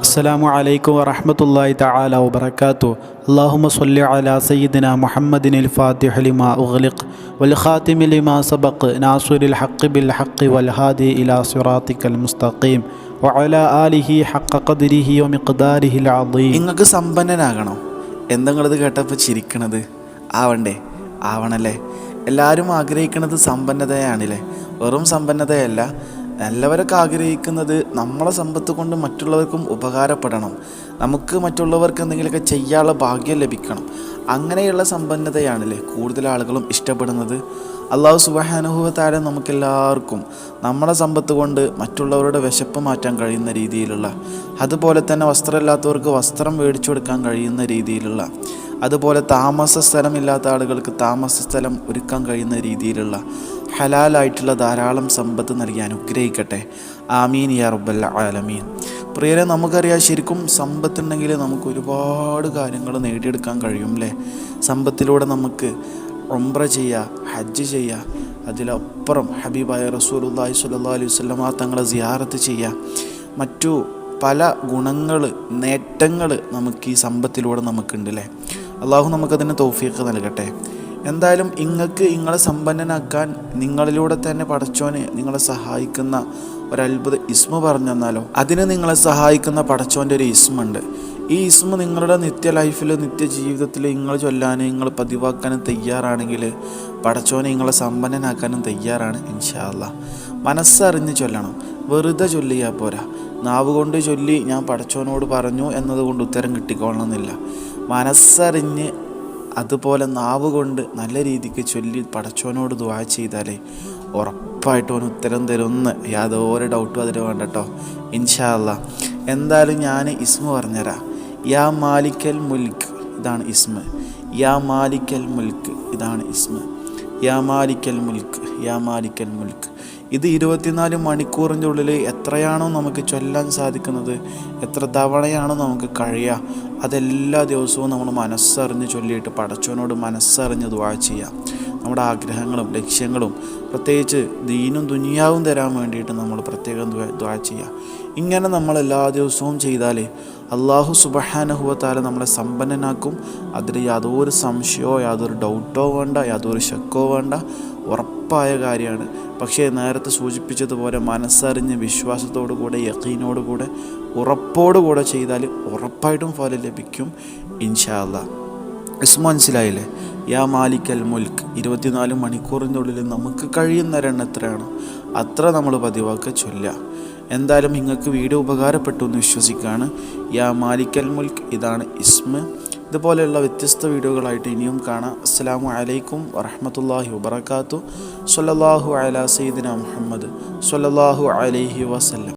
അസ്സാം വലൈക്കും വറഹമത്തല്ലാഹി താല വാത്തു അള്ളാഹുമ സല്ലി അല സയ്യിദിന മുഹമ്മദിൻ അൽ ഫാത്തിഹ ലിമാ ഉഗ്ലിഖ് വൽ ഖാതിമി നാസുരിൽ ഹക്കി ബിൽ ഹക്കി വൽഹാദി ഇലാ സിറാത്തിക്കൽ മുസ്തഖീം വഅല ആലിഹി ഹഖ ഖദ്രിഹി വമിഖ്ദാരിഹി അൽ അദീം. നിങ്ങൾക്ക് സമ്പന്നനാകണം? എന്തെങ്കിലും കേട്ടപ്പോൾ ചിരിക്കണത് ആവണ്ടേ? ആവണല്ലേ? എല്ലാവരും ആഗ്രഹിക്കുന്നത് സമ്പന്നതയാണല്ലേ? വെറും സമ്പന്നതയല്ല. എല്ലാവരൊക്കെ ആഗ്രഹിക്കുന്നത് നമ്മളെ സമ്പത്ത് കൊണ്ട് മറ്റുള്ളവർക്കും ഉപകാരപ്പെടണം. നമുക്ക് മറ്റുള്ളവർക്ക് എന്തെങ്കിലുമൊക്കെ ചെയ്യാനുള്ള ഭാഗ്യം ലഭിക്കണം. അങ്ങനെയുള്ള സമ്പന്നതയാണല്ലേ കൂടുതൽ ആളുകളും ഇഷ്ടപ്പെടുന്നത്? അള്ളാഹു സുബഹാനുഭവത്താരെ നമുക്കെല്ലാവർക്കും നമ്മളെ സമ്പത്ത് കൊണ്ട് മറ്റുള്ളവരുടെ വിശപ്പ് മാറ്റാൻ കഴിയുന്ന രീതിയിലുള്ള അതുപോലെ തന്നെ വസ്ത്രമില്ലാത്തവർക്ക് വസ്ത്രം മേടിച്ചു കൊടുക്കാൻ കഴിയുന്ന രീതിയിലുള്ള അതുപോലെ താമസ സ്ഥലമില്ലാത്ത ആളുകൾക്ക് താമസ സ്ഥലം ഒരുക്കാൻ കഴിയുന്ന രീതിയിലുള്ള ഹലാലായിട്ടുള്ള ധാരാളം സമ്പത്ത് നൽകി അനുഗ്രഹിക്കട്ടെ. ആമീൻ യാ റബ്ബൽ ആലമീൻ. പ്രിയരെ നമുക്കറിയാം ശരിക്കും സമ്പത്തുണ്ടെങ്കിൽ നമുക്ക് ഒരുപാട് കാര്യങ്ങൾ നേടിയെടുക്കാൻ കഴിയും അല്ലേ സമ്പത്തിലൂടെ നമുക്ക് ഒമ്പ്ര ചെയ്യുക ഹജ്ജ് ചെയ്യുക അതിലപ്പുറം ഹബീബായ റസൂലുല്ലാഹി സ്വല്ലല്ലാഹു അലൈഹി വസല്ലമ തങ്ങളെ സിയാറത്ത് ചെയ്യുക മറ്റു പല ഗുണങ്ങൾ നേട്ടങ്ങൾ നമുക്ക് ഈ സമ്പത്തിലൂടെ നമുക്കുണ്ട് അല്ലേ അള്ളാഹു നമുക്കതിന് തൗഫീഖ് നൽകട്ടെ. എന്തായാലും ഇങ്ങക്ക് നിങ്ങളെ സമ്പന്നനാക്കാൻ നിങ്ങളിലൂടെ തന്നെ പടച്ചോനെ നിങ്ങളെ സഹായിക്കുന്ന ഒരത്ഭുത ഇസ്മ പറഞ്ഞു തന്നാലോ? അതിന് നിങ്ങളെ സഹായിക്കുന്ന പടച്ചോന്റെ ഒരു ഇസ്മുണ്ട്. ഈ ഇസ്മ നിങ്ങളുടെ നിത്യ ലൈഫിൽ നിത്യ ജീവിതത്തിൽ നിങ്ങൾ ചൊല്ലാനും നിങ്ങൾ പതിവാക്കാനും തയ്യാറാണെങ്കിൽ പടച്ചോനെ നിങ്ങളെ സമ്പന്നനാക്കാനും തയ്യാറാണ് ഇൻഷാല്ല മനസ്സറിഞ്ഞ് ചൊല്ലണം. വെറുതെ ചൊല്ലിയാൽ പോരാ. നാവ് കൊണ്ട് ചൊല്ലി ഞാൻ പടച്ചോനോട് പറഞ്ഞു എന്നതുകൊണ്ട് ഉത്തരം കിട്ടിക്കൊള്ളണമെന്നില്ല. മനസ്സറിഞ്ഞ് അതുപോലെ നാവ് കൊണ്ട് നല്ല രീതിക്ക് ചൊല്ലി പടച്ചോനോട് ദുവാ ചെയ്താലേ ഉറപ്പായിട്ടും അവന് ഉത്തരം തരുമെന്ന് യാതൊരു ഡൗട്ടും അതിന് വേണ്ട കേട്ടോ ഇൻഷാല്ല എന്തായാലും ഞാൻ ഇസ്മ പറഞ്ഞുതരാം യാ മാലിക്കൽ മുൽക്ക്. ഇതാണ് ഇസ്മ. യാ മാലിക്കൽ മുൽക്ക്. ഇതാണ് ഇസ്മ. യാ മാലിക്കൽ മുൽക്ക്. യാ മാലിക്കൽ മുൽക്ക്. ഇത് ഇരുപത്തിനാല് മണിക്കൂറിന്റെ ഉള്ളിൽ എത്രയാണോ നമുക്ക് ചൊല്ലാൻ സാധിക്കുന്നത്? എത്ര തവണയാണോ നമുക്ക് കഴിയുക? അതെല്ലാ ദിവസവും നമ്മൾ മനസ്സറിഞ്ഞ് ചൊല്ലിയിട്ട് പടച്ചവനോട് മനസ്സറിഞ്ഞ് ദ ചെയ്യാം നമ്മുടെ ആഗ്രഹങ്ങളും ലക്ഷ്യങ്ങളും പ്രത്യേകിച്ച് ദീനും ദുനിയാവും തരാൻ വേണ്ടിയിട്ട് നമ്മൾ പ്രത്യേകം ദ്വാ ചെയ്യുക. ഇങ്ങനെ നമ്മൾ എല്ലാ ദിവസവും ചെയ്താലേ അള്ളാഹു സുബഹാനഹുവത്താല നമ്മളെ സമ്പന്നനാക്കും. അതിൽ യാതൊരു സംശയമോ യാതൊരു ഡൗട്ടോ വേണ്ട യാതൊരു ശക്കോ വേണ്ട. ഉറപ്പായ കാര്യമാണ്. പക്ഷേ നേരത്തെ സൂചിപ്പിച്ചതുപോലെ മനസ്സറിഞ്ഞ് വിശ്വാസത്തോടു കൂടെ ഉറപ്പോടുകൂടെ കൂടെ ഉറപ്പോടു കൂടെ ചെയ്താൽ ഉറപ്പായിട്ടും ഫലം ലഭിക്കും. ഇൻഷാല്ല ഇസ് മനസ്സിലായില്ലേ? യാ മാലിക്കൽ മുൽക്ക് ഇരുപത്തിനാല് മണിക്കൂറിന്റെ ഉള്ളിൽ നമുക്ക് കഴിയുന്ന ഒരെണ്ണം എത്രയാണ്? അത്ര നമ്മൾ പതിവാക്കുക ചൊല്ലുക എന്തായാലും നിങ്ങൾക്ക് വീഡിയോ ഉപകാരപ്പെട്ടു എന്ന് വിശ്വസിക്കുകയാണ്. യാ മാലിക്കൽ മുൽക്ക് ഇതാണ് ഇസ്മ. ഇതുപോലെയുള്ള വ്യത്യസ്ത വീഡിയോകളായിട്ട് ഇനിയും കാണാം. അസ്സാം വലൈക്കും വറഹമത്തല്ലാഹി വബർക്കാത്തു സൊല്ലാഹു അല സയ്യിദിന മുഹമ്മദ് സൊല്ലാഹു അലൈഹി വസല്ലം.